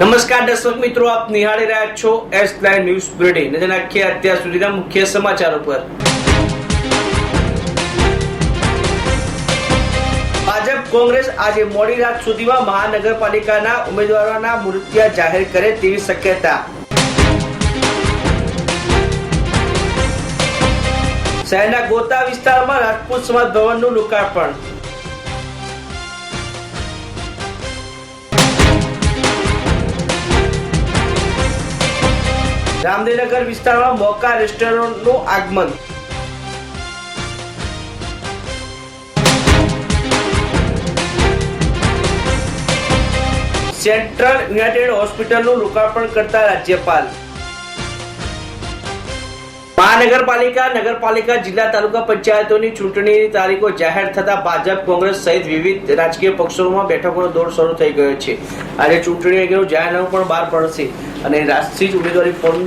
નમસ્કાર દર્શક મિત્રો, આપ નિહાળી રહ્યા છો એસ લાઈન ન્યૂઝ બુલેટિન નજર નાખીએ અત્યાર સુધીના મુખ્ય સમાચારો પર. ભાજપ કોંગ્રેસ આજે મોડી રાત સુધીમાં મહાનગરપાલિકાના ઉમેદવારોના મૃત્યુ જાહેર કરે તેવી શક્યતા. શહેરના ગોતા વિસ્તારમાં રાજપૂત સમાજ ભવનનું લોકાર્પણ. રામદેવનગર વિસ્તારમાં મોકા રેસ્ટોરન્ટનું આગમન. સેન્ટ્રલ યુનાઇટેડ હોસ્પિટલનું લોકાર્પણ કરતા રાજ્યપાલ. મહાનગરપાલિકા, નગરપાલિકા, જિલ્લા, તાલુકા પંચાયતોની ચૂંટણીની તારીખો જાહેર થતા ભાજપ, કોંગ્રેસ સહિત વિવિધ રાજકીય પક્ષોમાં બેઠકોનો દોર શરૂ થઈ ગયો છે. આજે ચૂંટણી અંગેનું જાહેરનામું પણ બહાર પડશે. અને જ ઉમેદવારી ફોર્મ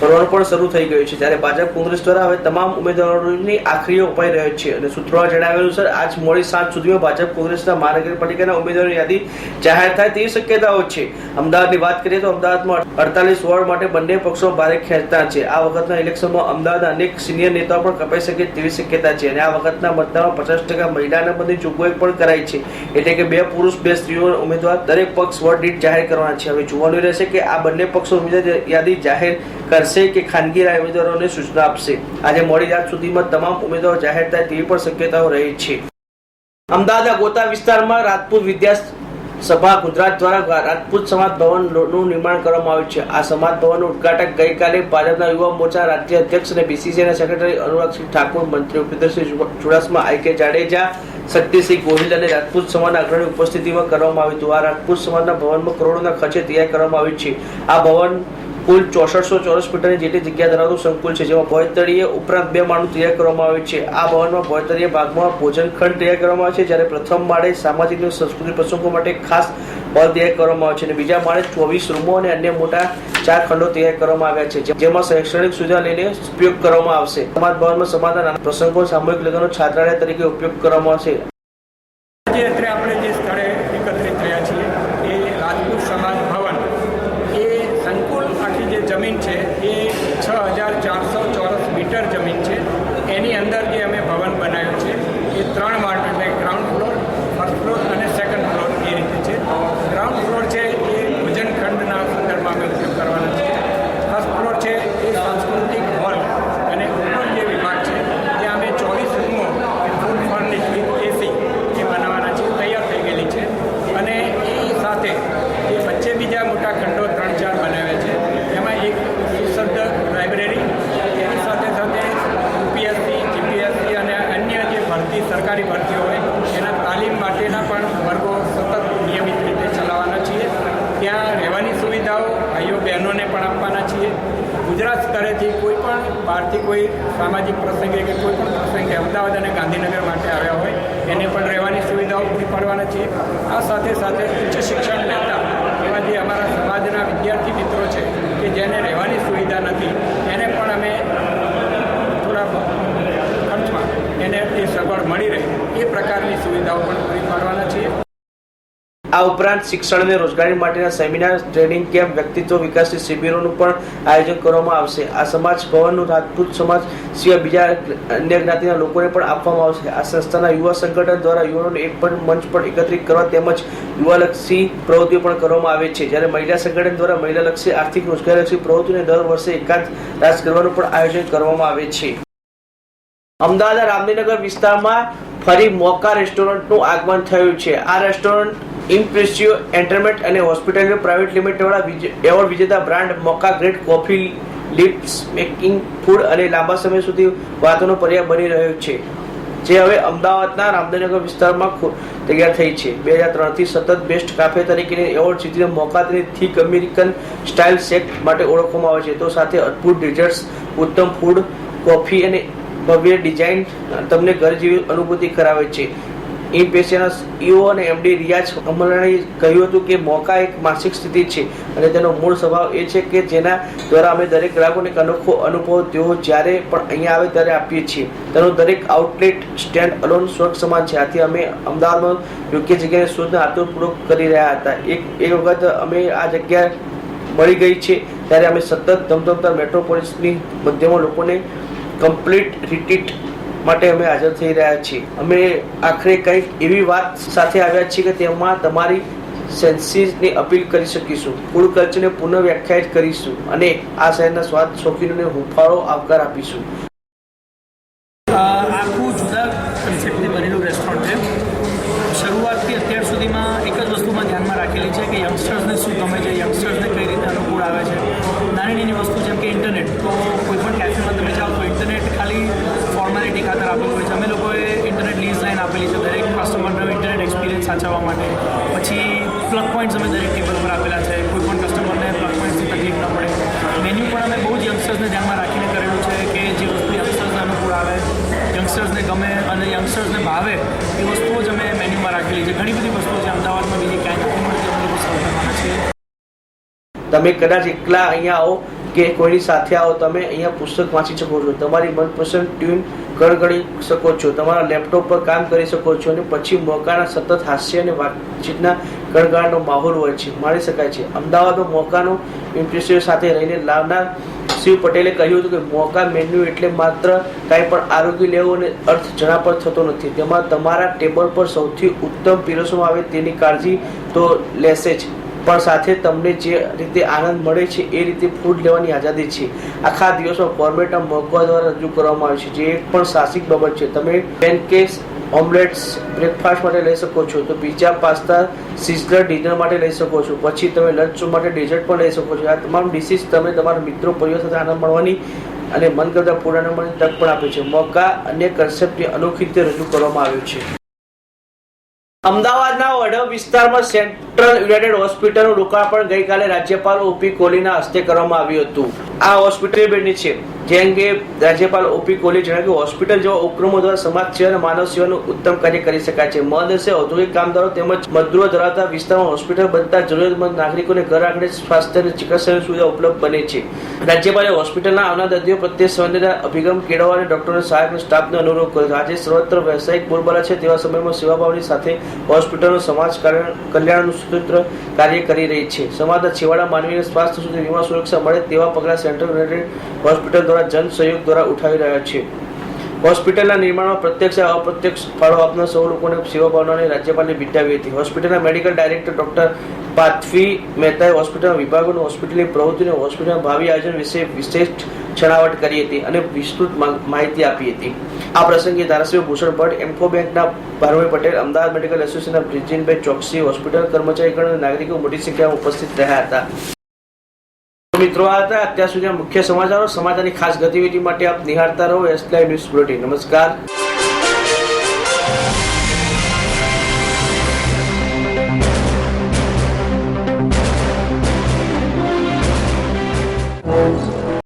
ભરવાનું પણ શરૂ થઈ ગયું છે. જ્યારે ભાજપ કોંગ્રેસ દ્વારા હવે તમામ ઉમેદવારોની આખરીઓ અપાઈ રહ્યો છે. અને સૂત્રોએ જણાવ્યું અનુસાર આજ મોડી સાંજ સુધીમાં ભાજપ કોંગ્રેસના મહાનગરપાલિકાના ઉમેદવારોની યાદી જાહેર થાય તેવી શક્યતાઓ છે. અમદાવાદની વાત કરીએ તો અમદાવાદમાં અડતાલીસ વોર્ડ માટે બંને પક્ષો ભારે ખેંચતા છે. આ વખતના ઇલેક્શનમાં અમદાવાદના અનેક સિનિયર નેતાઓ પણ કપાઈ શકે તેવી શક્યતા છે. અને આ વખતના મતદાનમાં પચાસ ટકા મહિલાના બધી જોગવાઈ પણ કરાઈ છે. એટલે કે બે પુરુષ, બે સ્ત્રીઓ ઉમેદવાર દરેક પક્ષ વોર્ડ દીઠ જાહેર કરવાના છે. હવે જોવાનું રહેશે કે આ બંને પક્ષો ઉમેદવાર યાદી જાહેર કરશે કે ખાનગી રાય સૂચના આપશે. આજે મોડી રાત સુધીમાં તમામ ઉમેદવારો જાહેર થાય તેવી પણ શક્યતાઓ રહી છે. અમદાવાદના ગોતા વિસ્તારમાં રાજપૂત વિદ્યા સભા ગુજરાત દ્વારા રાજપૂત સમાજ ભવનનું નિર્માણ કરવામાં આવ્યું છે. આ સમાજ ભવનનું ઉદઘાટન ગઈકાલે ભાજપના યુવા મોરચા રાજ્ય અધ્યક્ષ અને બીસીસીના સેક્રેટરી અનુરાગસિંહ ઠાકોર, મંત્રી ઉપેન્દ્રસિંહ ચુડાસમા, આઈ કે જાડેજા, શક્તિસિંહ ગોહિલ અને રાજપૂત સમાજના અગ્રણી ઉપસ્થિતિમાં કરવામાં આવ્યું હતું. આ રાજપૂત સમાજના ભવનમાં કરોડોના ખર્ચે તૈયાર કરવામાં આવ્યું છે. આ ભવન કુલ ચોસઠસો ચોરસ મીટરની જેટલી જગ્યા ધરાવતું સંકુલ છે, જેમાં ભોયતળીએ ઉપરાંત બે માળનું તૈયાર કરવામાં આવે છે. આ ભવનમાં ભોયતળીય ભાગમાં ભોજન ખંડ તૈયાર કરવામાં આવે છે, જ્યારે પ્રથમ માળે સામાજિક અને સંસ્કૃતિક પ્રસંગો માટે ખાસ હોલ તૈયાર કરવામાં આવે છે અને બીજા માળે ચોવીસ રૂમો અને અન્ય મોટા ચાર ખંડો તૈયાર કરવામાં આવ્યા છે જેમાં શૈક્ષણિક સુવિધા લઈને ઉપયોગ કરવામાં આવશે. સમાજ ભવનમાં સમાજના પ્રસંગો, સામૂહિક લગ્નનો છાત્રાલય તરીકે ઉપયોગ કરવામાં આવશે. આજે આપણે જે સ્થળે એકત્રિત થયા છીએ એ રાજપૂત સમાજ ભવન એ સંકુલ આખી જે જમીન છે એ છ હજાર ચારસો ચોરસ મીટર જમીન છે એની અંદર જે અમે ભવન બનાવ્યું છે એ ત્રણ માળ એટલે ગ્રાઉન્ડ ફ્લોર ફર્સ્ટ ફ્લોર અને સેકન્ડ ફ્લોર એ રીતે છે ગ્રાઉન્ડ ફ્લોર છે એ ભોજન ખંડના સંદર્ભમાં અમે ઉપયોગ કરવાના છીએ ફર્સ્ટ ફ્લોર છે એ સાંસ્કૃતિક હોલ અને ઉપર જે વિભાગ છે ત્યાં અમે ચોવીસ રૂમો ફૂડ ફર્નિશ વિથ એસી એ બનાવવાના છે તૈયાર થઈ ગયેલી છે અને એ સાથે જે વચ્ચે બીજા મોટા ખંડો ત્રણ ચાર બનાવ્યા છે એમાં એક સુશબ્દ લાઇબ્રેરી એની સાથે સાથે યુપીએસસી જીપીએસસી અને અન્ય જે ભરતી સરકારી ભરતીઓ હોય એના તાલીમ માટેના પણ વર્ગો સતત નિયમિત રીતે ચલાવવાના છીએ ત્યાં રહેવાની સુવિધાઓ ભાઈઓ બહેનોને પણ આપવાના છીએ ગુજરાત સ્તરેથી કોઈ પણ બહારથી કોઈ સામાજિક પ્રસંગે કે કોઈ પણ પ્રસંગે અમદાવાદ અને ગાંધીનગર માટે આવ્યા હોય, એને પણ રહેવાની સુવિધાઓ પૂરી પાડવાના છે આ સાથે સાથે ઉચ્ચ શિક્ષણ લેતા એવા જે અમારા સમાજના વિદ્યાર્થી મિત્રો છે કે જેને રહેવાની સુવિધા નથી, એને પણ અમે થોડા ખર્ચમાં એને એ સગવડ મળી રહે. એ પ્રકારની સુવિધાઓ પણ આ ઉપરાંત શિક્ષણ અને રોજગારી માટેના સેમિનાર, ટ્રેનિંગ કેમ્પ, વ્યક્તિત્વ વિકાસની શિબિરોનું પણ આયોજન કરવામાં આવશે. આ સમાજ ભવનનું રાજપૂત સમાજ સિવાય બીજા અન્ય જ્ઞાતિના લોકોને પણ આપવામાં આવશે. આ સંસ્થાના યુવા સંગઠન દ્વારા યુવાનોને એક પણ મંચ પર એકત્રિત કરવા તેમજ યુવાલક્ષી પ્રવૃત્તિઓ પણ કરવામાં આવે છે. જ્યારે મહિલા સંગઠન દ્વારા મહિલાલક્ષી આર્થિક રોજગારલક્ષી પ્રવૃત્તિઓને દર વર્ષે એકાંત રાસ કરવાનું પણ આયોજન કરવામાં આવે છે. અમદાવાદ રામનગર વિસ્તારમાં ફરી મોકા રેસ્ટોરન્ટનું આગમન થયું છે. આ રેસ્ટોરન્ટ ઇમ્પ્રેસિયો એન્ટરમેન્ટ અને હોસ્પિટલ પ્રાઇવેટ લિમિટેડ વાળા એવોર્ડ વિજેતા brand Mocha great coffee lip smacking food અને લાંબા સમય સુધી વાતોનો પર્યાય બની રહ્યો છે, જે હવે અમદાવાદના રામદેવનગર વિસ્તારમાં તૈયાર થઈ છે. બે હજાર ત્રણથી સતત બેસ્ટ કાફે તરીકેની એવોર્ડ જીતીને મોકા તેની થીક અમેરિકન સ્ટાઇલ શેક માટે ઓળખવામાં આવે છે. તો સાથે અદ્ભુત ડિઝર્ટ્સ, ઉત્તમ ફૂડ, કોફી અને ભવ્ય ડિઝાઇન તમને ઘર જેવી અનુભૂતિ કરાવે છે. ઇન પેશીના સીઓ અને એમડી રિયાઝ અમરાણીએ કહ્યું હતું કે મોકા એક માનસિક સ્થિતિ છે. અને તેનો મૂળ સ્વભાવ એ છે કે જેના દ્વારા અમે દરેક ગ્રાહકોને અનોખો અનુભવ તેઓ જ્યારે પણ અહીંયા આવે ત્યારે આપીએ છીએ. તેનો દરેક આઉટલેટ સ્ટેન્ડ અલોન સ્વર્ગ સમાન છે. આથી અમે અમદાવાદમાં યોગ્ય જગ્યાએ શોધને આતુરપૂર્વક કરી રહ્યા હતા. એક એક વખત અમે આ જગ્યા મળી ગઈ છે ત્યારે અમે સતત ધમધમતા મેટ્રોપોલિસની મધ્યમાં લોકોને કમ્પ્લીટ રિટ્રીટ માટે અમે હાજર થઈ રહ્યા છીએ. અમે આખરે કંઈક એવી વાત સાથે આવ્યા છીએ કે તેમાં તમારી સેન્સીસની અપીલ કરી શકીશું. ફૂડ કલ્ચરને પુનઃ વ્યાખ્યાયિત કરીશું અને આ શહેરના સ્વાદ શોખીનોને હુંફાળો આવકાર આપીશું. યંગસ્ટર્સને ગમે અને યંગસ્ટર્સને ભાવે, એ વસ્તુઓ જ અમે મેન્યુમાં રાખેલી છે. ઘણી બધી વસ્તુઓ છે. અમદાવાદમાં બીજી ક્યાંય નથી અમે લોકો સર્વ છે. તમે કદાચ એકલા અહીંયા આવો કે કોઈની સાથે આવો, તમે અહીંયા પુસ્તક વાંચી શકો છો, તમારી મનપસંદ ટ્યુન ગણગણી શકો છો, તમારા લેપટોપ પર કામ કરી શકો છો અને પછી મોકાના સતત હાસ્ય અને વાતચીતના ગણગાણનો માહોલ હોય છે. માણી શકાય છે. અમદાવાદમાં મોકાનો ઇમ્પ્રેસિવ સાથે રહીને લાવનાર શિવ પટેલે કહ્યું હતું કે મોકા મેન્યુ એટલે માત્ર કાંઈ પણ આરોગ્ય લેવો અને અર્થ જણા પર થતો નથી. તેમાં તમારા ટેબલ પર સૌથી ઉત્તમ પીરસવામાં આવે તેની કાળજી તો લેશે જ. પણ સાથે તમને જે રીતે આનંદ મળે છે, એ રીતે ફૂડ લેવાની આઝાદી છે. આખા દિવસમાં ફોર્મેટ મગવા દ્વારા રજૂ કરવામાં આવે છે. જે એક પણ સાહસિક બાબત છે. તમે પેનકેક્સ ઓમલેટ્સ બ્રેકફાસ્ટ માટે લઈ શકો છો. તો પીઝા પાસ્તા સિઝલર ડિનર માટે લઈ શકો છો. પછી તમે લંચ માટે ડેઝર્ટ પણ લઈ શકો છો. આ તમામ ડિશિસ તમે તમારા મિત્રો, પરિવાર સાથે આનંદ માણવાની અને મન કરતા ફૂડ આનંદ તક પણ આપે છે. મોકા અન્ય કન્સેપ્ટની અનોખી રીતે રજૂ કરવામાં આવ્યું છે. અમદાવાદના વડવ વિસ્તારમાં સેન્ટ્રલ યુનાઇટેડ હોસ્પિટલનું લોકાર્પણ ગઈકાલે રાજ્યપાલ ઓપી કોહલીના હસ્તે કરવામાં આવ્યું હતું. આ હોસ્પિટલ બેડની છે, જે અંગે રાજ્યપાલ ઓપી કોહલી જણાવ્યું હોસ્પિટલ જેવા ઉપક્રમો દ્વારા સમાજ સેવા અને માનવ સેવાનું ઉત્તમ કાર્ય કરી શકાય છે. મહદશે ઔદ્યોગિક કામદારો તેમજ મજદૂરો ધરાવતા વિસ્તારમાં હોસ્પિટલ બનતા જરૂરિયાતમંદ નાગરિકોને ઘર આંગણે સ્વાસ્થ્ય અને ચિકિત્સાની સુવિધા ઉપલબ્ધ બને છે. રાજ્યપાલે હોસ્પિટલના આવનાર દર્દીઓ પ્રત્યે સંવેદના અભિગમ કેળવવા અને ડોક્ટરો અને સ્ટાફનો અનુરોધ કર્યો આજે સર્વત્ર વ્યવસાયિક બોલબાલા છે તેવા સમયમાં સેવાભાવની સાથે હોસ્પિટલો સમાજ કલ્યાણ- કલ્યાણનું સ્વતંત્ર કાર્ય કરી રહી છે. સમાજના છેવાડા માનવીને સ્વાસ્થ્ય સુધી વીમા સુરક્ષા મળે તેવા પગલાં સેન્ટ્રલ યુનાઇટેડ હોસ્પિટલ દ્વારા જન સહયોગ દ્વારા ઉઠાવી રહ્યા છે. હોસ્પિટલના નિર્માણમાં પ્રત્યક્ષ અપ્રત્યક્ષ ફાળો આપનાર સૌ લોકોને સેવા ભાવનાને રાજ્યપાલને બિરદાવી હતી હોસ્પિટલના મેડિકલ ડાયરેક્ટર ડોક્ટર પાથવી મહેતાએ હોસ્પિટલના વિભાગોને હોસ્પિટલની પ્રવૃત્તિને હોસ્પિટલના ભાવિ આયોજન વિશે વિશેષ છણાવટ કરી હતી અને વિસ્તૃત માહિતી આપી હતી. આ પ્રસંગે ધારાસભ્ય ભૂષણ ભટ્ટ એમ્ફો બેંકના ભારભાઈ પટેલ, અમદાવાદ મેડિકલ એસોસિએશનના બ્રિજિનભાઈ ચોકસી, હોસ્પિટલ કર્મચારીગણ અને નાગરિકો મોટી સંખ્યામાં ઉપસ્થિત રહ્યા હતા. મિત્રો, આ હતા અત્યાર સુધીના મુખ્ય સમાચારો. સમાચારની ખાસ ગતિવિધિ માટે આપ નિહાળતા રહો. એસ ન્યૂઝ બુલેટિન નમસ્કાર.